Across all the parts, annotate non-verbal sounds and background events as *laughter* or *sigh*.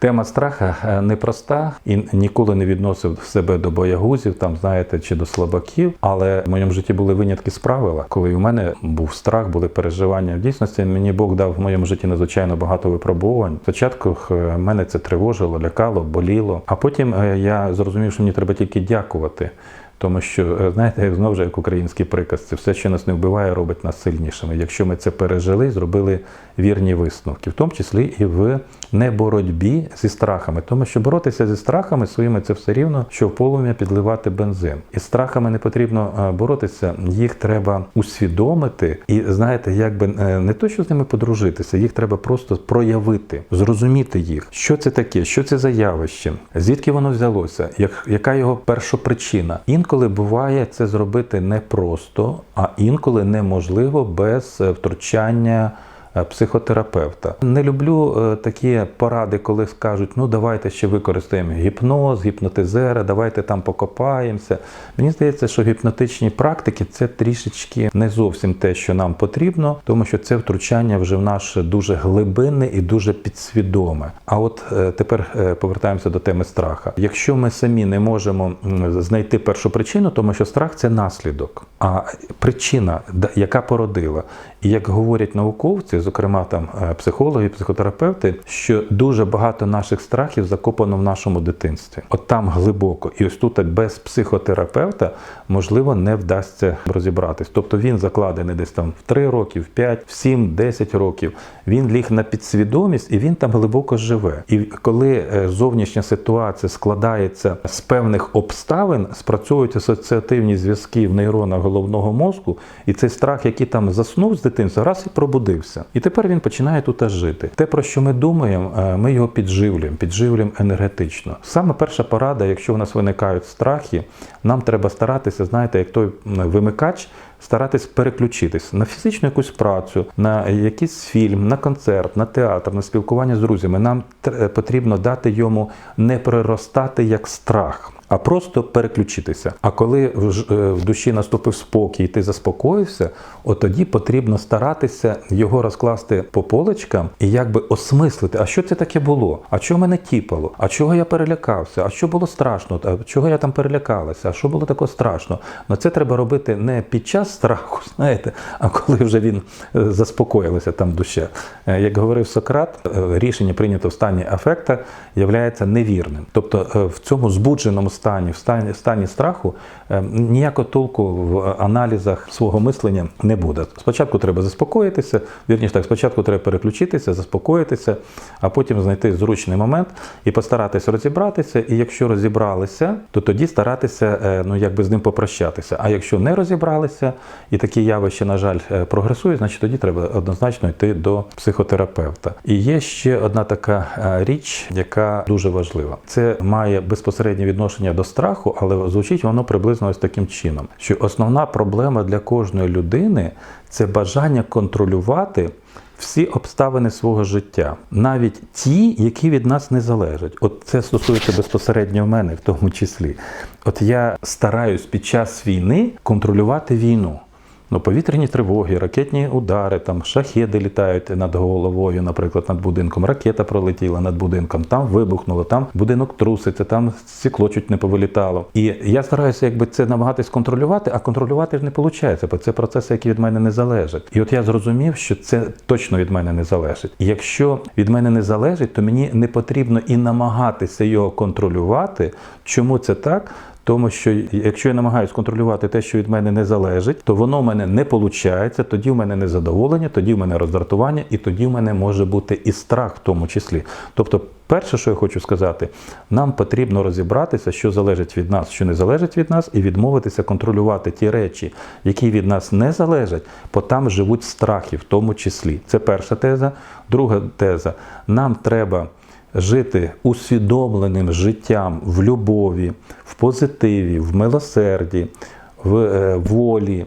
Тема страха е, непроста і ніколи не відносив себе до боягузів, там знаєте, чи до слабаків. Але в моєму житті були винятки з правила. Коли у мене був страх, були переживання. В дійсності мені Бог дав в моєму житті надзвичайно багато випробувань. Спочатку е, мене це тривожило, лякало, боліло. А потім е, я зрозумів, що мені треба тільки дякувати. Тому що, е, знаєте, знову ж як українські приказці, все, що нас не вбиває, робить нас сильнішими. Якщо ми це пережили, зробили вірні висновки, в тому числі і в неборотьбі зі страхами. Тому що боротися зі страхами своїми це все рівно, що в полум'я підливати бензин. І страхами не потрібно е, боротися, їх треба усвідомити і, знаєте, якби е, не то, що з ними подружитися, їх треба просто проявити, зрозуміти їх, що це таке, що це за явище, звідки воно взялося, як, яка його першопричина. Інколи буває це зробити непросто, а інколи неможливо без е, втручання. Е, Психотерапевта не люблю е, такі поради, коли скажуть: ну давайте ще використаємо гіпноз, гіпнотизера, давайте там покопаємося. Мені здається, що гіпнотичні практики це трішечки не зовсім те, що нам потрібно, тому що це втручання вже в наше дуже глибинне і дуже підсвідоме. А от е, тепер повертаємося до теми страха. Якщо ми самі не можемо знайти першу причину, тому що страх це наслідок, а причина, яка породила. І як говорять науковці, зокрема там е, психологи, психотерапевти, що дуже багато наших страхів закопано в нашому дитинстві, от там глибоко. І ось тут без психотерапевта можливо не вдасться розібратись. Тобто він закладений десь там в 3 роки, в 5, в 7, 10 років. Він ліг на підсвідомість і він там глибоко живе. І коли е, зовнішня ситуація складається з певних обставин, спрацьовують асоціативні зв'язки в нейронах головного мозку, і цей страх, який там заснув з дитинства, раз і пробудився. І тепер він починає тут жити. Те, про що ми думаємо, е, ми його підживлюємо, підживлюємо енергетично. Саме перша порада, якщо у нас виникають страхи, нам треба старатися, знаєте, як той вимикач. Старатись переключитись на фізичну якусь працю, на якийсь фільм, на концерт, на театр, на спілкування з друзями. Нам тр- потрібно дати йому не приростати як страх, а просто переключитися. А коли в е, в душі наступив спокій, і ти заспокоївся, от тоді потрібно старатися його розкласти по поличкам і якби осмислити, а що це таке було? А чого мене тіпало? А чого я перелякався? А що було страшно? А чого я там перелякалася? А що було такого страшно? Ну це треба робити не під час страху, *laughs* знаєте, а коли вже він е, заспокоїлася там душа. Е, Як говорив Сократ, е, рішення прийнято в стані афекта являється невірним. Тобто в цьому збудженому стані, в стані, стані страху, ніякого толку в аналізах свого мислення не буде. Спочатку треба заспокоїтися, вірніше так, спочатку треба переключитися, заспокоїтися, а потім знайти зручний момент і постаратися розібратися. І якщо розібралися, то тоді старатися ну, якби з ним попрощатися. А якщо не розібралися, і такі явища, на жаль, е, прогресують, значить тоді треба однозначно йти до психотерапевта. І є ще одна така е, річ, яка дуже важлива. Це має безпосереднє відношення до страху, але звучить воно приблизно ось таким чином: що основна проблема для кожної людини це бажання контролювати. Всі обставини свого життя, навіть ті, які від нас не залежать. От це стосується безпосередньо мене, в тому числі. От я стараюсь під час війни контролювати війну. Ну, повітряні тривоги, ракетні удари, там шахеди літають над головою, наприклад, над будинком. Ракета пролетіла над будинком, там вибухнуло, там будинок труситься, там стекло чуть не повилітало. І я стараюся, якби це намагатись контролювати, а контролювати ж не виходить, бо це процеси, які від мене не залежать. І от я зрозумів, що це точно від мене не залежить. І якщо від мене не залежить, то мені не потрібно і намагатися його контролювати. Чому це так? Тому що якщо я намагаюся контролювати те, що від мене не залежить, то воно в мене не виходить, тоді в мене незадоволення, тоді в мене роздратування, і тоді в мене може бути і страх в тому числі. Тобто, перше, що я хочу сказати, нам потрібно розібратися, що залежить від нас, що не залежить від нас, і відмовитися контролювати ті речі, які від нас не залежать, бо там живуть страхи, в тому числі. Це перша теза. Друга теза: нам треба жити усвідомленим життям в любові, в позитиві, в милосерді, в е, волі.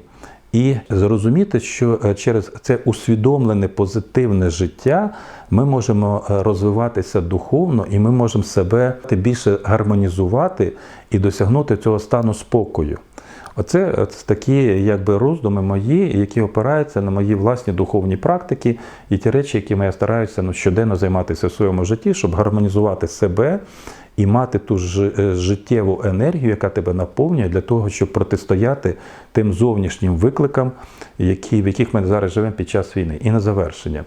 І зрозуміти, що е, через це усвідомлене позитивне життя ми можемо е, розвиватися духовно і ми можемо себе більше гармонізувати і досягнути цього стану спокою. Оце такі якби роздуми мої, які опираються на мої власні духовні практики і ті речі, якими я стараюся ну, щоденно займатися в своєму житті, щоб гармонізувати себе і мати ту ж, е, життєву енергію, яка тебе наповнює для того, щоб протистояти тим зовнішнім викликам, які, в яких ми зараз живемо під час війни. І на завершення.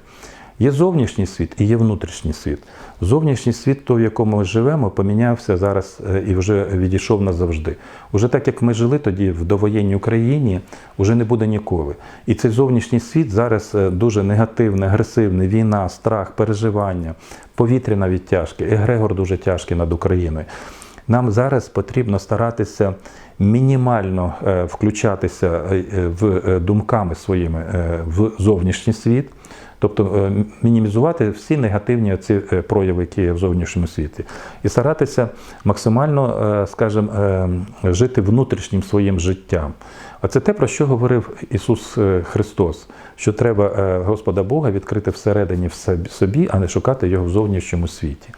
Є зовнішній світ і є внутрішній світ. Зовнішній світ, той, в якому ми живемо, помінявся зараз е, і вже відійшов назавжди. Уже так як ми жили тоді в довоєнній Україні, вже не буде ніколи. І цей зовнішній світ зараз е, дуже негативний, агресивний, війна, страх, переживання, повітряна відтяжки, егрегор дуже тяжкий над Україною. Нам зараз потрібно старатися мінімально е, включатися е, е, в думками своїми в зовнішній світ. Тобто мінімізувати всі негативні ці прояви, які є в зовнішньому світі, і старатися максимально, скажімо, жити внутрішнім своїм життям. А це те, про що говорив Ісус Христос, що треба Господа Бога відкрити всередині в собі, а не шукати його в зовнішньому світі.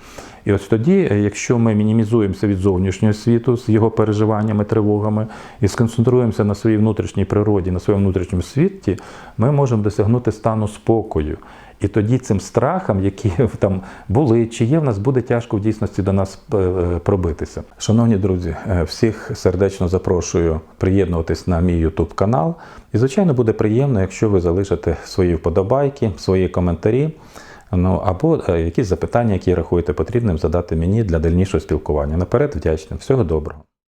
І ось тоді, е, якщо ми мінімізуємося від зовнішнього світу з його переживаннями, тривогами і сконцентруємося на своїй внутрішній природі, на своєму внутрішньому світі, ми можемо досягнути стану спокою. І тоді цим страхам, які *laughs* там були, чи є в нас, буде тяжко в дійсності до нас е, е, пробитися. Шановні друзі, всіх сердечно запрошую приєднуватись на мій YouTube канал. І, звичайно, буде приємно, якщо ви залишите свої вподобайки, свої коментарі. Ну або е, якісь запитання, які рахуєте потрібним задати мені для дальнішого спілкування. Наперед вдячним. Всього доброго.